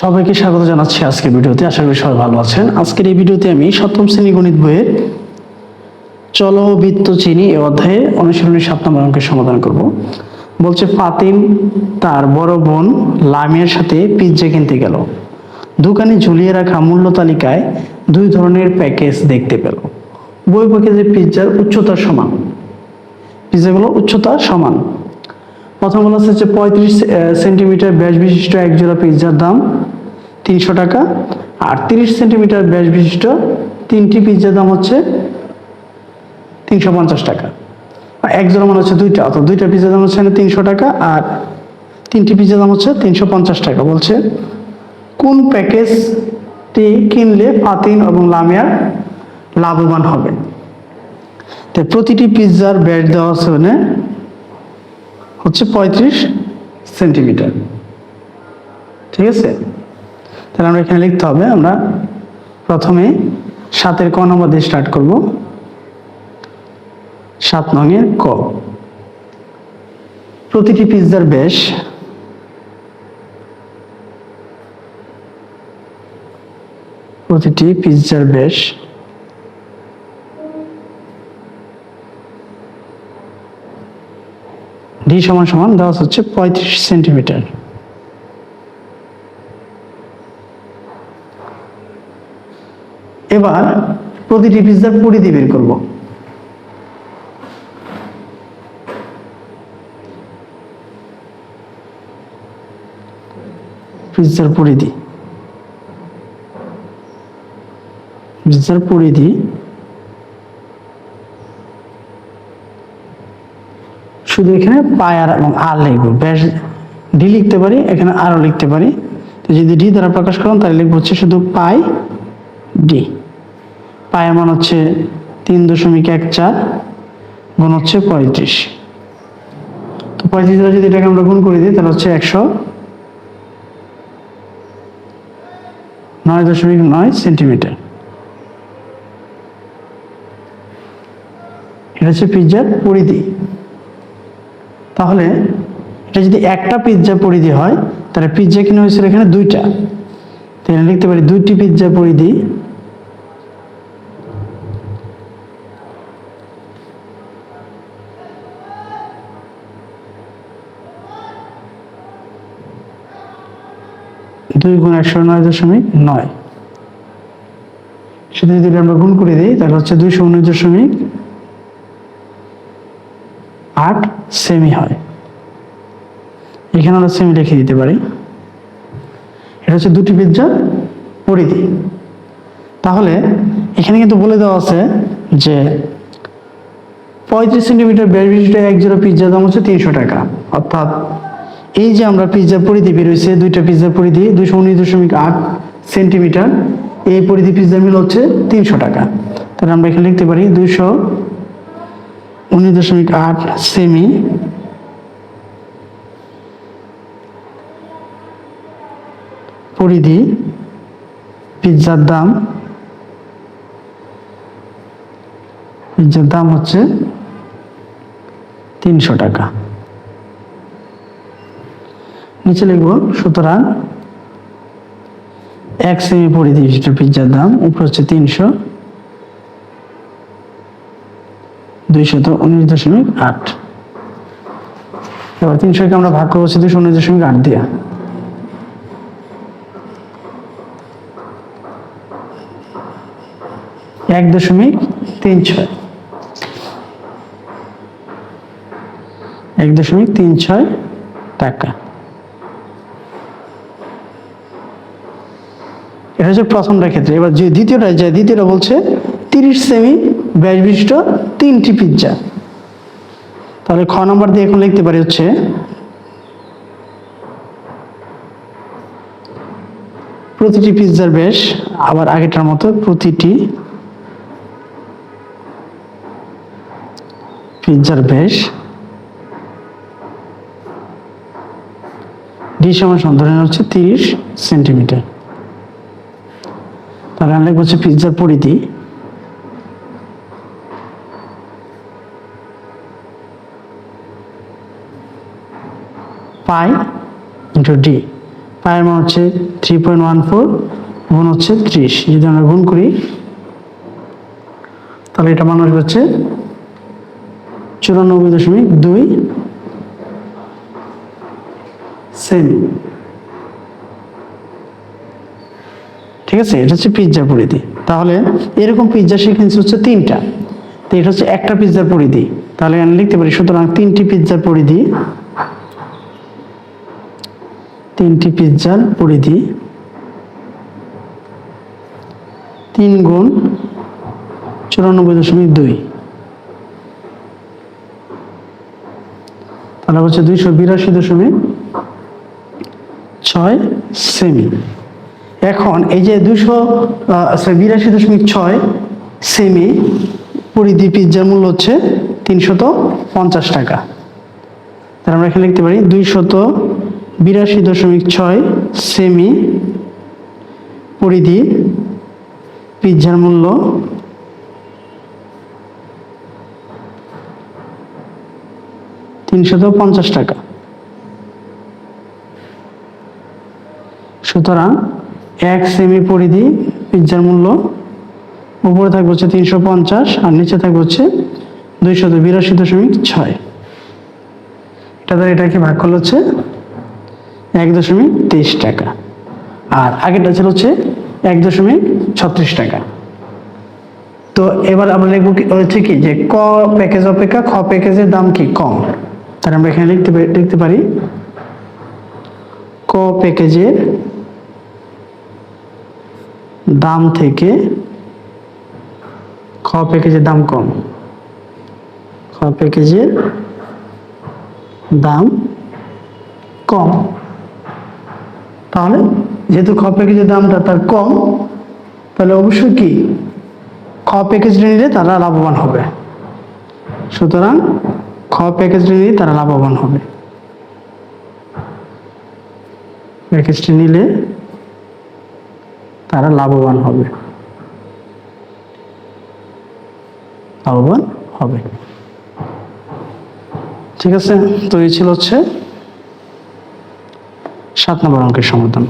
সবাইকে স্বাগত জানাচ্ছি আজকের ভিডিওতে। আশা করি সবাই ভালো আছেন। আজকের এই ভিডিওতে আমি সপ্তম শ্রেণি গণিত বইয়ের চলো বৃত্ত চিনি এ অধ্যায়ে অনুশীলনী সাত নম্বর অঙ্কের সমাধান করব। বলছে, ফাতিম তার বড় বোন লামিয়ার সাথে পিৎজা কিনতে গেল। দোকানে ঝুলিয়ে রাখা মূল্য তালিকায় দুই ধরনের প্যাকেজ দেখতে পেল। বই প্যাকেজে পিৎজার উচ্চতা সমান। পিৎজাগুলো উচ্চতা সমান। প্রথম বলা হচ্ছে পঁয়ত্রিশ সেন্টিমিটার ব্যাস বিশিষ্ট এক জোড়া পিৎজার দাম তিনশো টাকা। আর তিরিশ সেন্টিমিটার ব্যাস বিশিষ্ট তিনটি পিৎজার দাম হচ্ছে তিনশো পঞ্চাশ টাকা। আর এক জোড়া মানে হচ্ছে দুইটা, অর্থাৎ দুইটা পিৎজার দাম হচ্ছে তিনশো টাকা আর তিনটি পিৎজার দাম হচ্ছে তিনশো পঞ্চাশ টাকা। বলছে, কোন প্যাকেজটি কিনলে ফাতিন এবং লামিয়ার লাভবান হবে? তো প্রতিটি পিৎজার ব্যাস দেওয়া আছে মানে হচ্ছে পঁয়ত্রিশ সেন্টিমিটার। ঠিক আছে? তাহলে আমরা এখানে লিখতে হবে, আমরা প্রথমে সাতের ক নম্বর দিয়ে স্টার্ট করব। সাত নঙের ক। প্রতিটি পিৎজার বেশ প্রতিটি পিৎজার বেশ ডি সমান সমান দেওয়া হচ্ছে পঁয়ত্রিশ সেন্টিমিটার। এবার প্রতিটি পিৎজার পরিধি বের করব। পিৎজার পরিধি পিৎজার পরিধি শুধু এখানে পায়ার এবং আর লিখব। ব্যাস, ডি লিখতে পারি, এখানে আরও লিখতে পারি। তো যদি ডি দ্বারা প্রকাশ করলাম তাহলে লিখব হচ্ছে শুধু পাই ডি। পায়ের মান হচ্ছে তিন দশমিক এক চার, গুণ হচ্ছে পঁয়ত্রিশ। তো পঁয়ত্রিশ দ্বারা যদি এটাকে আমরা গুণ করে দিই, তাহলে হচ্ছে একশো নয় দশমিক নয় সেন্টিমিটার। এটা হচ্ছে পিৎজার পরিধি। তাহলে এটা যদি একটা পিৎজা পরিধি হয়, তাহলে পিৎজা কিনে হয়েছিল এখানে দুইটা। তো এখানে লিখতে পারি দুইটি পিৎজা পরিধি দুই গুণ একশো নয় দশমিক নয়। সেটা যদি আমরা গুণ করে দিই, তাহলে হচ্ছে দুইশো উনিশ দশমিক আট সেমি হয়। এখানে আমরা সেমি লিখে দিতে পারি। এটা হচ্ছে দুটি পিৎজার পরিধি। তাহলে এখানে কিন্তু বলে দেওয়া আছে যে পঁয়ত্রিশ সেন্টিমিটার ব্যাস বিশিষ্ট এক জোড়া পিৎজার দাম হচ্ছে তিনশো টাকা। অর্থাৎ এই যে আমরা পিৎজার পরিধি বেরোইছে দুইটা পিৎজার পরিধি, দুইশো উনিশ দশমিক আট সেন্টিমিটার, এই পরিধি পিৎজার মিল হচ্ছে তিনশো টাকা। তাহলে আমরা এখানে লিখতে পারি দুইশো উনিশ দশমিক আট সেমি। পরিধি পিৎজার দাম পিৎজার দাম হচ্ছে তিনশো টাকা। নিচে লিখব, সুতরাং এক সেমি পরিধি বিশিষ্ট পিৎজার দাম, উপর হচ্ছে তিনশো উনিশ দশমিক আট। এবার আমরা ভাগ করব উনিশ দশমিক আট দিয়া। এক দশমিক তিন ছয়। এক দশমিক তিন ছয় টাকা। এটা হচ্ছে প্রথমটার ক্ষেত্রে। এবার যে দ্বিতীয়টা যে দ্বিতীয়টা বলছে, তিরিশ সেমি ব্যাস বিশিষ্ট তিনটি পিৎজা তাহলে খ নম্বর দিয়ে এখন লিখতে পারি হচ্ছে, প্রতিটি পিৎজার ব্যাস, আবার আগেটার মতো প্রতিটি পিৎজার ব্যাস ডি সমান হচ্ছে তিরিশ সেন্টিমিটার তাহলে আমি লিখব হচ্ছে পিৎজার পরিধি। Pi into D. পায়ের মান হচ্ছে থ্রি পয়েন্ট ওয়ান ফোর গুণ হচ্ছে ত্রিশ। যদি আমরা গুণ করি, তাহলে এটা মান আসবে হচ্ছে চুরানব্বই দশমিক দুই সেমি। ঠিক আছে? এটা হচ্ছে পিৎজার পরিধি। তাহলে এরকম পিৎজা সিকোয়েন্স হচ্ছে তিনটা। তো এটা হচ্ছে একটা পিৎজার পরিধি। তাহলে আমি লিখতে পারি, সুতরাং তিনটি পিৎজার পরিধি, তিনটি পিৎজার পরিধি, তিন গুণ চুরানব্বই দশমিক দুই। তাহলে হচ্ছে দুইশো বিরাশি দশমিক ছয় সেমি। এখন এই যে দুশো বিরাশি দশমিক ছয় সেমি পরিধি পিৎজার মূল্য হচ্ছে তিনশত পঞ্চাশ টাকা। তাহলে আমরা এখানে লিখতে পারি দুইশত বিরাশি দশমিক ছয় সেমি পরিধি পিৎজার মূল্য তিনশত পঞ্চাশ টাকা। সুতরাং এক সেমি পরিধি পিৎজার মূল্য। উপরে থাকবে হচ্ছে তিনশো পঞ্চাশ আর নিচে থাকবে হচ্ছে দুইশত বিরাশি দশমিক ছয়। এটা দ্বারা এটাকে ভাগ করলে হচ্ছে এক দশমিক তেইশ টাকা। আর আগেরটা ছিল হচ্ছে এক দশমিক ছত্রিশ টাকা। তো এবার আমরা লিখব হচ্ছে কি যে ক প্যাকেজ অপেক্ষা, খ প্যাকেজের দাম কি কম? তাহলে আমরা এখানে লিখতে লিখতে পারি, ক প্যাকেজের দাম থেকে খ প্যাকেজের দাম কম। খ প্যাকেজের দাম কম। তাহলে যেহেতু খ প্যাকেজের দামটা তার কম, তাহলে অবশ্যই কি? খ প্যাকেজটা নিলে তারা লাভবান হবে। সুতরাং খ প্যাকেজটা নিলে তারা লাভবান হবে। প্যাকেজটি নিলে তারা লাভবান হবে। লাভবান হবে। ঠিক আছে তো এই ছিল হচ্ছে সাত নম্বর অঙ্কের সমাধান।